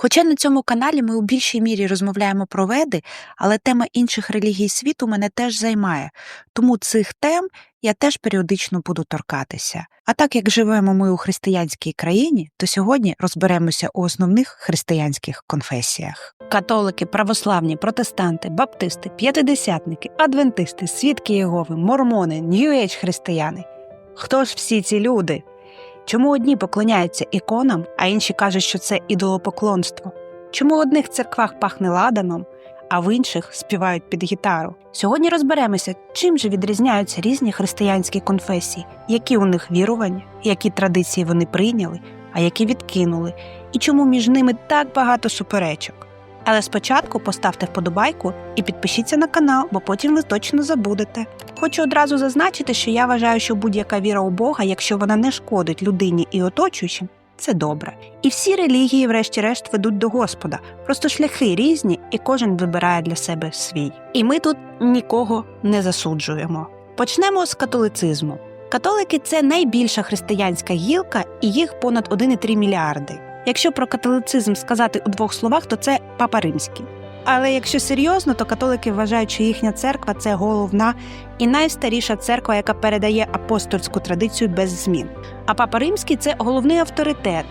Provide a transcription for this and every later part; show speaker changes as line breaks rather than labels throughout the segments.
Хоча на цьому каналі ми у більшій мірі розмовляємо про веди, але тема інших релігій світу мене теж займає, тому цих тем я теж періодично буду торкатися. А так як живемо ми у християнській країні, то сьогодні розберемося у основних християнських конфесіях. Католики, православні, протестанти, баптисти, п'ятидесятники, адвентисти, свідки Єгови, мормони, нью-ейдж християни. Хто ж всі ці люди? Чому одні поклоняються іконам, а інші кажуть, що це ідолопоклонство? Чому в одних церквах пахне ладаном, а в інших співають під гітару? Сьогодні розберемося, чим же відрізняються різні християнські конфесії, які у них вірування, які традиції вони прийняли, а які відкинули, і чому між ними так багато суперечок. Але спочатку поставте вподобайку і підпишіться на канал, бо потім ви точно забудете. Хочу одразу зазначити, що я вважаю, що будь-яка віра у Бога, якщо вона не шкодить людині і оточуючим, це добре. І всі релігії, врешті-решт, ведуть до Господа. Просто шляхи різні, і кожен вибирає для себе свій. І ми тут нікого не засуджуємо. Почнемо з католицизму. Католики це найбільша християнська гілка, і їх понад 1,3 мільярди. Якщо про католицизм сказати у двох словах, то це папа римський. Але якщо серйозно, то католики вважають, що їхня церква це головна і найстаріша церква, яка передає апостольську традицію без змін. А папа римський це головний авторитет,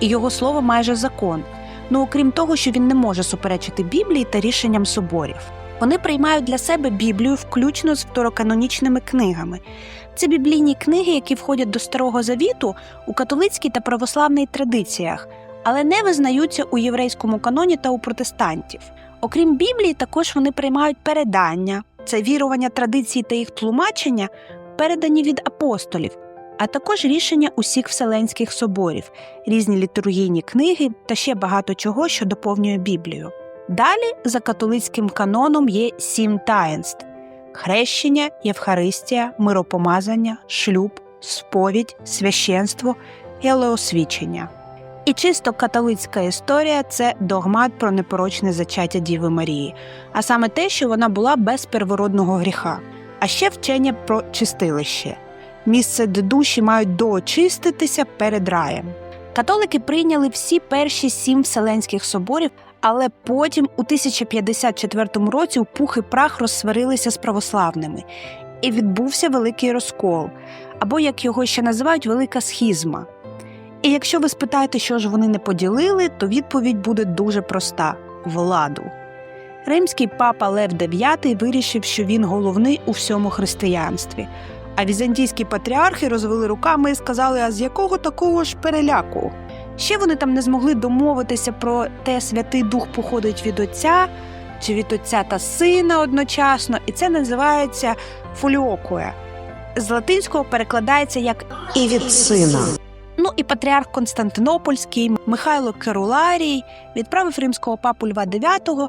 і його слово майже закон. Ну окрім того, що він не може суперечити Біблії та рішенням соборів. Вони приймають для себе Біблію включно з второканонічними книгами. Це біблійні книги, які входять до Старого Завіту у католицькій та православній традиціях, але не визнаються у єврейському каноні та у протестантів. Окрім Біблії, також вони приймають передання, це вірування традицій та їх тлумачення, передані від апостолів, а також рішення усіх вселенських соборів, різні літургійні книги та ще багато чого, що доповнює Біблію. Далі за католицьким каноном є сім таїнств: хрещення, Євхаристія, миропомазання, шлюб, сповідь, священство і елеосвідчення. І чисто католицька історія це догмат про непорочне зачаття Діви Марії, а саме те, що вона була без первородного гріха, а ще вчення про чистилище місце, де душі мають доочиститися перед раєм. Католики прийняли всі перші сім вселенських соборів, але потім, у 1054 році, у пух і прах розсварилися з православними, і відбувся великий розкол, або як його ще називають, велика схізма. І якщо ви спитаєте, що ж вони не поділили, то відповідь буде дуже проста владу. Римський папа Лев IX вирішив, що він головний у всьому християнстві. А візантійські патріархи розвели руками і сказали: а з якого такого ж переляку? Ще вони там не змогли домовитися про те, Святий Дух походить від Отця чи від Отця та Сина одночасно, і це називається фоліокуе. З латинського перекладається як
і від сина.
Ну і патріарх Константинопольський Михайло Керуларій відправив римського папу Льва IX,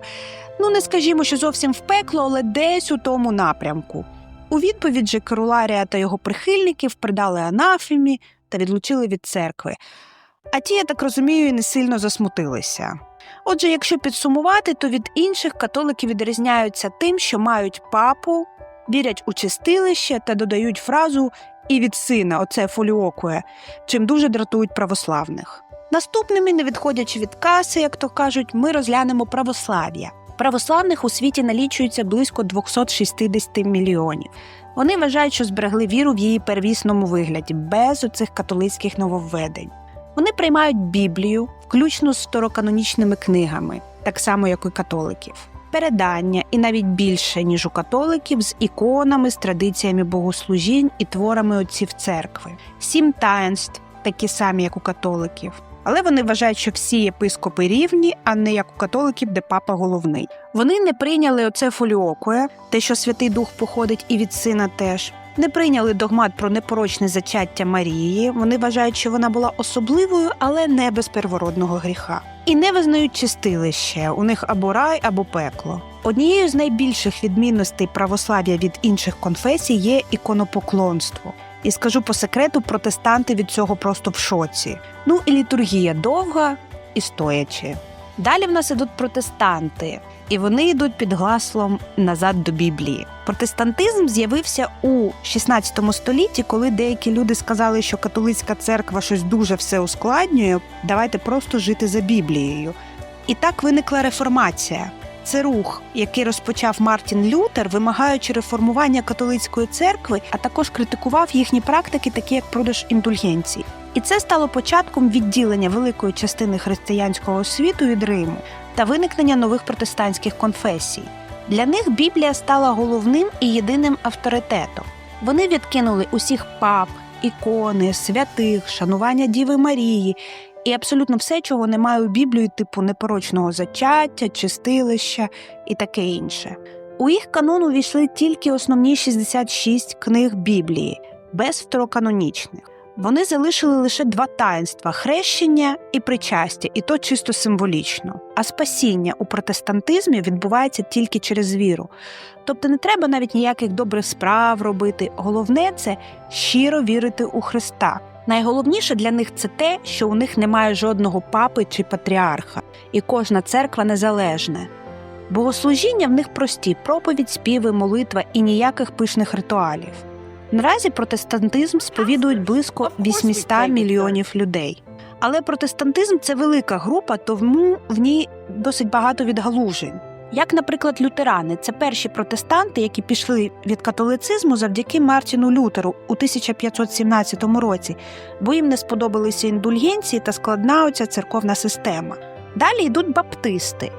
ну не скажімо, що зовсім в пекло, але десь у тому напрямку. У відповідь же Керуларія та його прихильників придали анафемі та відлучили від церкви. А ті, я так розумію, не сильно засмутилися. Отже, якщо підсумувати, то від інших католики відрізняються тим, що мають папу, вірять у чистилище та додають фразу і від сина, оце фоліокує, чим дуже дратують православних. Наступними, не відходячи від каси, як то кажуть, ми розглянемо православ'я. Православних у світі налічується близько 260 мільйонів. Вони вважають, що зберегли віру в її первісному вигляді, без оцих католицьких нововведень. Вони приймають Біблію, включно з второканонічними книгами, так само як і католиків. Передання і навіть більше, ніж у католиків, з іконами, з традиціями богослужінь і творами отців церкви, сім таїнств, такі самі, як у католиків. Але вони вважають, що всі єпископи рівні, а не як у католиків, де папа головний. Вони не прийняли оце фоліокує, те, що Святий Дух походить і від сина теж. Не прийняли догмат про непорочне зачаття Марії. Вони вважають, що вона була особливою, але не без первородного гріха. І не визнають чистилище. У них або рай, або пекло. Однією з найбільших відмінностей православ'я від інших конфесій є іконопоклонство. І скажу по секрету, протестанти від цього просто в шоці. Ну і літургія довга і стоячи. Далі в нас ідуть протестанти, і вони йдуть під гаслом назад до Біблії. Протестантизм з'явився у 16 столітті, коли деякі люди сказали, що католицька церква щось дуже все ускладнює. Давайте просто жити за Біблією. І так виникла реформація. Це рух, який розпочав Мартін Лютер, вимагаючи реформування католицької церкви, а також критикував їхні практики, такі як продаж індульгенцій. І це стало початком відділення великої частини християнського світу від Риму та виникнення нових протестантських конфесій. Для них Біблія стала головним і єдиним авторитетом. Вони відкинули усіх пап, ікони, святих, шанування Діви Марії і абсолютно все, чого немає у Біблії, типу непорочного зачаття, чистилища і таке інше. У їх канон увійшли тільки основні 66 книг Біблії, без второканонічних. Вони залишили лише два таїнства хрещення і причастя, і то чисто символічно. А спасіння у протестантизмі відбувається тільки через віру. Тобто не треба навіть ніяких добрих справ робити. Головне це щиро вірити у Христа. Найголовніше для них це те, що у них немає жодного папи чи патріарха, і кожна церква незалежна. Богослужіння в них прості проповідь, співи, молитва і ніяких пишних ритуалів. Наразі протестантизм сповідують близько 800 мільйонів людей. Але протестантизм це велика група, тому в ній досить багато відгалужень. Як, наприклад, лютерани це перші протестанти, які пішли від католицизму завдяки Мартіну Лютеру у 1517 році, бо їм не сподобалися індульгенції та складна оця церковна система. Далі йдуть баптисти.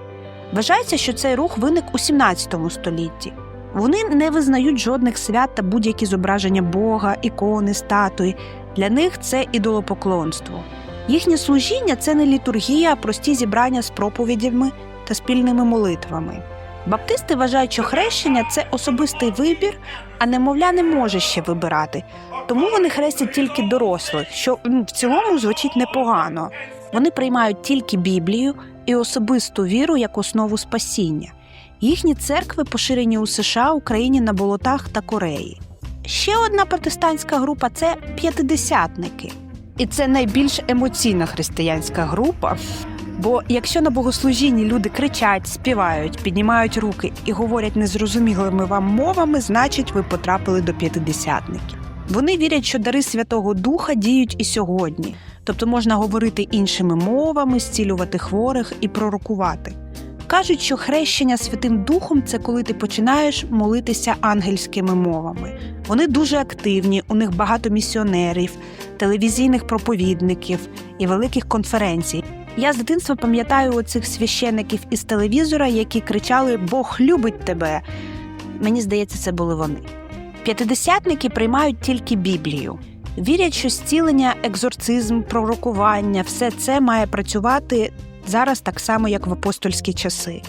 Вважається, що цей рух виник у 17 столітті. Вони не визнають жодних свят та будь-які зображення Бога, ікони, статуї. Для них це ідолопоклонство. Їхнє служіння це не літургія, а прості зібрання з проповідями та спільними молитвами. Баптисти вважають, що хрещення це особистий вибір, а немовля не може ще вибирати. Тому вони хрестять тільки дорослих, що в цілому звучить непогано. Вони приймають тільки Біблію і особисту віру як основу спасіння. Їхні церкви поширені у США, Україні на болотах та Кореї. Ще одна протестантська група це п'ятидесятники. І це найбільш емоційна християнська група. Бо якщо на богослужінні люди кричать, співають, піднімають руки і говорять незрозумілими вам мовами, значить ви потрапили до п'ятидесятників. Вони вірять, що дари Святого Духа діють і сьогодні, тобто можна говорити іншими мовами, зцілювати хворих і пророкувати. Кажуть, що хрещення Святим Духом це коли ти починаєш молитися ангельськими мовами. Вони дуже активні, у них багато місіонерів, телевізійних проповідників і великих конференцій. Я з дитинства пам'ятаю оцих священиків із телевізора, які кричали Бог любить тебе. Мені здається, це були вони. П'ятидесятники приймають тільки Біблію. Вірять, що зцілення, екзорцизм, пророкування все це має працювати зараз так само, як в апостольські часи.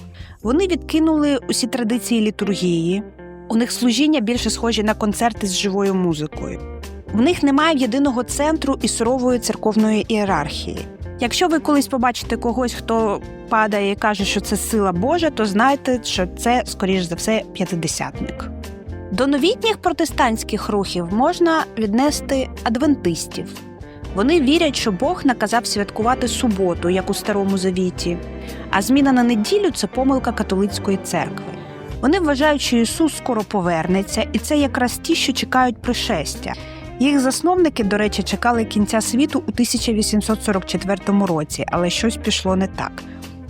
Вони відкинули усі традиції літургії. У них служіння більше схожі на концерти з живою музикою. В них немає єдиного центру і сурової церковної ієрархії. Якщо ви колись побачите когось, хто падає і каже, що це сила Божа, то знайте, що це, скоріш за все, п'ятидесятник. До новітніх протестантських рухів можна віднести адвентистів. Вони вірять, що Бог наказав святкувати суботу, як у Старому Завіті, а зміна на неділю це помилка католицької церкви. Вони вважають, що Ісус скоро повернеться, і це якраз ті, що чекають пришестя. Їх засновники, до речі, чекали кінця світу у 1844 році, але щось пішло не так.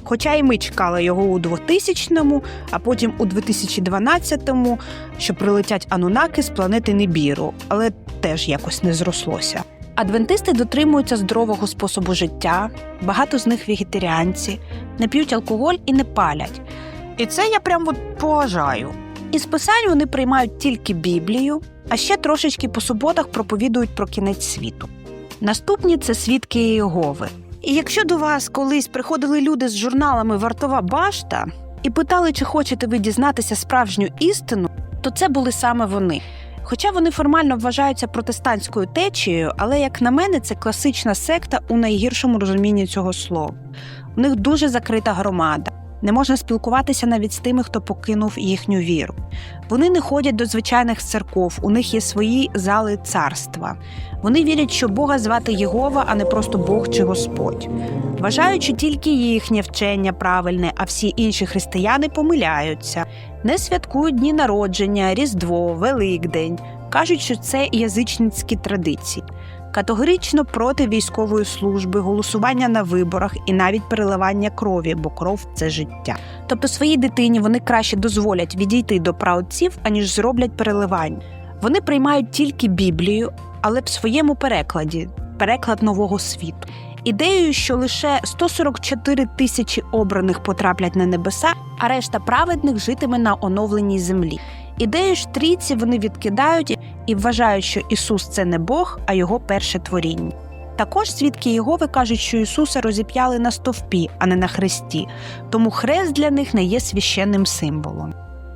Хоча і ми чекали його у 2000-му, а потім у 2012-му, що прилетять анунаки з планети Небіру, але теж якось не зрослося. Адвентисти дотримуються здорового способу життя, багато з них вегетаріанці, не п'ють алкоголь і не палять. І це я прям от поважаю. Із писань вони приймають тільки Біблію, а ще трошечки по суботах проповідують про кінець світу. Наступні це свідки Єгови. І якщо до вас колись приходили люди з журналами Вартова башта і питали, чи хочете ви дізнатися справжню істину, то це були саме вони. Хоча вони формально вважаються протестантською течією, але, як на мене, це класична секта у найгіршому розумінні цього слова. У них дуже закрита громада. Не можна спілкуватися навіть з тими, хто покинув їхню віру. Вони не ходять до звичайних церков, у них є свої зали царства. Вони вірять, що Бога звати Єгова, а не просто Бог чи Господь. Вважають, що тільки їхнє вчення правильне, а всі інші християни помиляються, не святкують дні народження, Різдво, Великдень. Кажуть, що це язичницькі традиції. категорично проти військової служби, голосування на виборах і навіть переливання крові, бо кров це життя. Тобто своїй дитині вони краще дозволять відійти до праотців, аніж зроблять переливання. Вони приймають тільки Біблію, але в своєму перекладі переклад нового світу. Ідеєю, що лише 144 тисячі обраних потраплять на небеса, а решта праведних житиме на оновленій землі. Ідею ж трійці вони відкидають і вважають, що Ісус це не Бог, а його перше творіння. Також свідки Єгови кажуть, що Ісуса розіп'яли на стовпі, а не на хресті, тому хрест для них не є священним символом.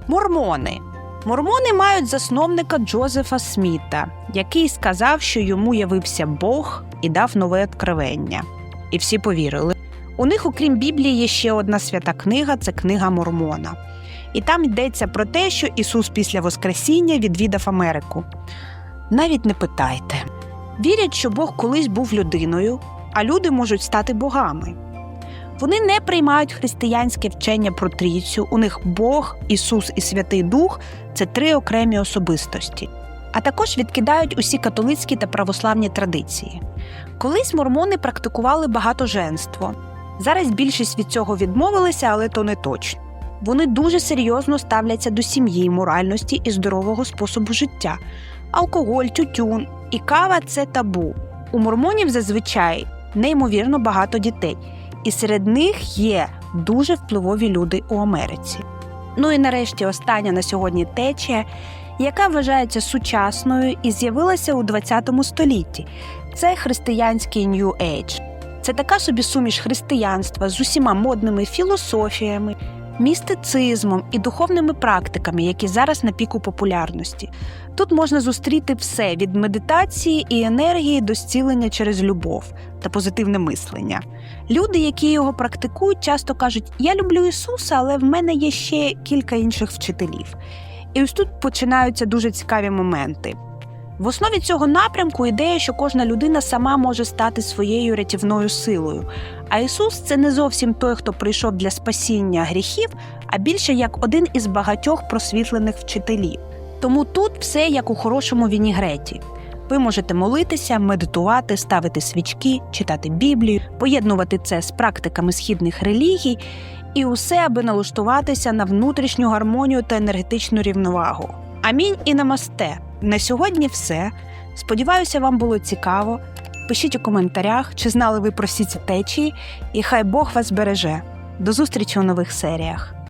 Мормони Мормони мають засновника Джозефа Сміта, який сказав, що йому явився Бог і дав нове откровення. І всі повірили. У них, окрім Біблії, є ще одна свята книга це книга Мормона. І там йдеться про те, що Ісус після Воскресіння відвідав Америку. Навіть не питайте. Вірять, що Бог колись був людиною, а люди можуть стати богами. Вони не приймають християнське вчення про трійцю. У них Бог, Ісус і Святий Дух це три окремі особистості. А також відкидають усі католицькі та православні традиції. Колись мормони практикували багатоженство. Зараз більшість від цього відмовилися, але то не точно. Вони дуже серйозно ставляться до сім'ї, моральності і здорового способу життя. Алкоголь, тютюн і кава це табу. У мормонів зазвичай неймовірно багато дітей, і серед них є дуже впливові люди у Америці. Ну і нарешті остання на сьогодні течія, яка вважається сучасною і з'явилася у ХХ столітті. Це християнський New Age. Це така собі суміш християнства з усіма модними філософіями, містицизмом і духовними практиками, які зараз на піку популярності. Тут можна зустріти все від медитації і енергії до зцілення через любов та позитивне мислення. Люди, які його практикують, часто кажуть: Я люблю Ісуса, але в мене є ще кілька інших вчителів. І ось тут починаються дуже цікаві моменти. В основі цього напрямку ідея, що кожна людина сама може стати своєю рятівною силою. А Ісус це не зовсім той, хто прийшов для спасіння гріхів, а більше як один із багатьох просвітлених вчителів. Тому тут все як у хорошому вінігреті. Ви можете молитися, медитувати, ставити свічки, читати Біблію, поєднувати це з практиками східних релігій, і усе, аби налаштуватися на внутрішню гармонію та енергетичну рівновагу. Амінь і намасте. На сьогодні все. Сподіваюся, вам було цікаво. Пишіть у коментарях, чи знали ви про всі ці течії, і хай Бог вас береже. До зустрічі у нових серіях.